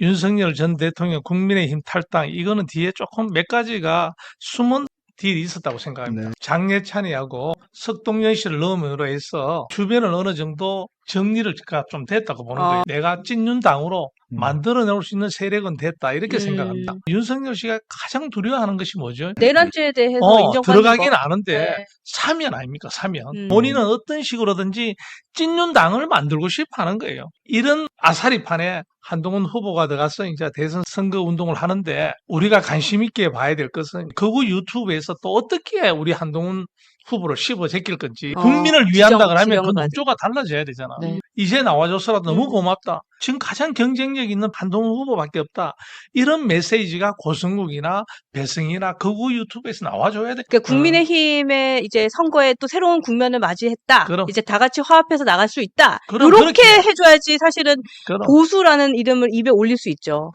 윤석열 전 대통령 국민의힘 탈당 이거는 뒤에 조금 몇 가지가 숨은 딜이 있었다고 생각합니다. 네. 장례찬이하고 석동연 씨를 넣음으로 해서 주변을 어느 정도 정리를 좀 됐다고 보는 아. 거예요. 내가 찐윤당으로 음. 만들어낼 수 있는 세력은 됐다 이렇게 음. 생각합니다. 윤석열 씨가 가장 두려워하는 것이 뭐죠? 내란죄에 대해서 어, 인정받는 들어가긴 거. 아는데 네. 사면 아닙니까 사면 음. 본인은 어떤 식으로든지 찐윤당을 만들고 싶어 하는 거예요 이런 아사리판에 한동훈 후보가 들어가서 이제 대선 선거 운동을 하는데 우리가 관심 있게 봐야 될 것은 그구 유튜브에서 또 어떻게 우리 한동훈 후보를 씹어 제낄 건지 어, 국민을 위한다 지정, 그러면 그. 논조가 달라져야 되잖아 네. 이제 나와줘서라도 너무 음. 고맙다 지금 가장 경쟁력 있는 한동훈 후보밖에 없다 이런 메시지가 고성국이나 배승이나 그구 유튜브에서 나와줘야 돼 그러니까 국민의힘의 이제 선거에 또 새로운 국면을 맞이했다. 그럼. 이제 다 같이 화합해서 나갈 수 있다. 그럼 이렇게 그렇게. 해줘야지 사실은 그럼. 보수라는 이름을 입에 올릴 수 있죠.